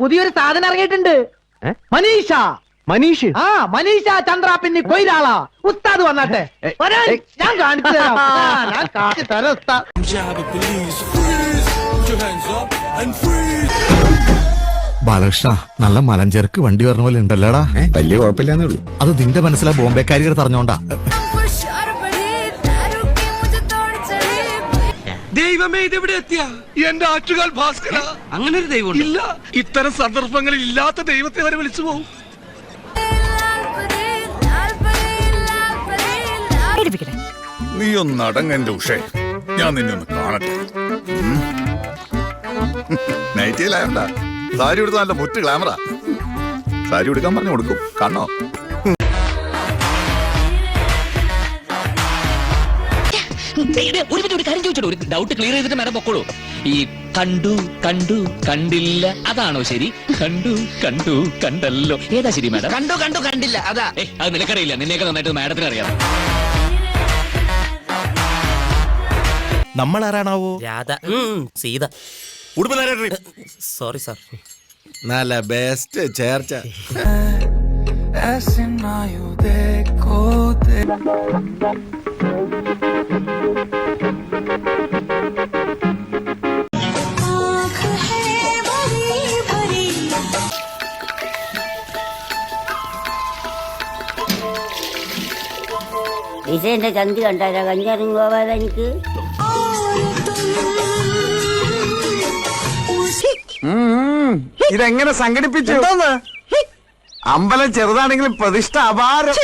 പുതിയൊരു സാധനം ഇറങ്ങിയിട്ടുണ്ട്. മനീഷ. മനീഷ്? ആ മനീഷ ചന്ദ്ര പിന്നെ കൊയിലാളാ. ഉസ്താദ് വന്നാട്ടെ. വരാൻ. ഞാൻ കാണിച്ചു തരാം. ആ, ഞാൻ കാണിച്ചു തരാം ഉസ്താദ്. ബാലകൃഷ്ണ നല്ല മലഞ്ചേർക്ക് വണ്ടി വരണ പോലെ ഉണ്ടല്ലോടാ? വലിയ കുഴപ്പമില്ലാന്നേ ഉള്ളൂ. അത് നിന്റെ മനസ്സിലാ ബോംബെക്കാരികൾ പറഞ്ഞോണ്ടാ ദൈവമേ ഇതെവിടെ എത്തിയ? എന്റെ ആറ്റുകാൽ ഭാസ്കര. അങ്ങനെ ഒരു ദൈവം ഇല്ല. ഇത്തരം സന്ദർഭങ്ങളിൽ ഇല്ലാത്ത ദൈവത്തെ വരെ വിളിച്ചു പോകും നീ ഒന്ന് ഉഷേ. ഞാൻ നിന്നെ ഒന്ന് കാണട്ടെ. നൈറ്റിയിലായ സാരി എടുത്ത നല്ല മുറ്റ് ഗ്ലാമറാ. സാരി എടുക്കാൻ പറഞ്ഞു കൊടുക്കും. കാണോ ഒരു മിനിറ്റ് ഒരു കാര്യം ചോദിച്ചോളൂ ഒരു ഡൗട്ട് ക്ലിയർ ചെയ്തിട്ട് മാഡം പൊക്കോളൂ ഈ കണ്ടു കണ്ടു കണ്ടില്ല അതാണോ ശരി കണ്ടു കണ്ടു കണ്ടല്ലോ ഏതാ ശരി മാഡം കണ്ടു കണ്ടു കണ്ടില്ല അതാ ഏ അത് നിനക്കറിയില്ല നിന്നെയൊക്കെ നന്നായിട്ട് മാഡത്തിന് അറിയാം നമ്മൾ ആരാണാവോ രാധ സീത സോറി സാർ നല്ല ബെസ്റ്റ് ചേർച്ച आँख है भरी भरी ഡിസൈന്റെ ചന്തി കണ്ടാലോ കഞ്ഞറിങ് പോവാതെ എനിക്ക്. ഇതെങ്ങനെ സംഘടിപ്പിച്ചു? അമ്പലം ചെറുതാണെങ്കിലും പ്രതിഷ്ഠ അപാരം.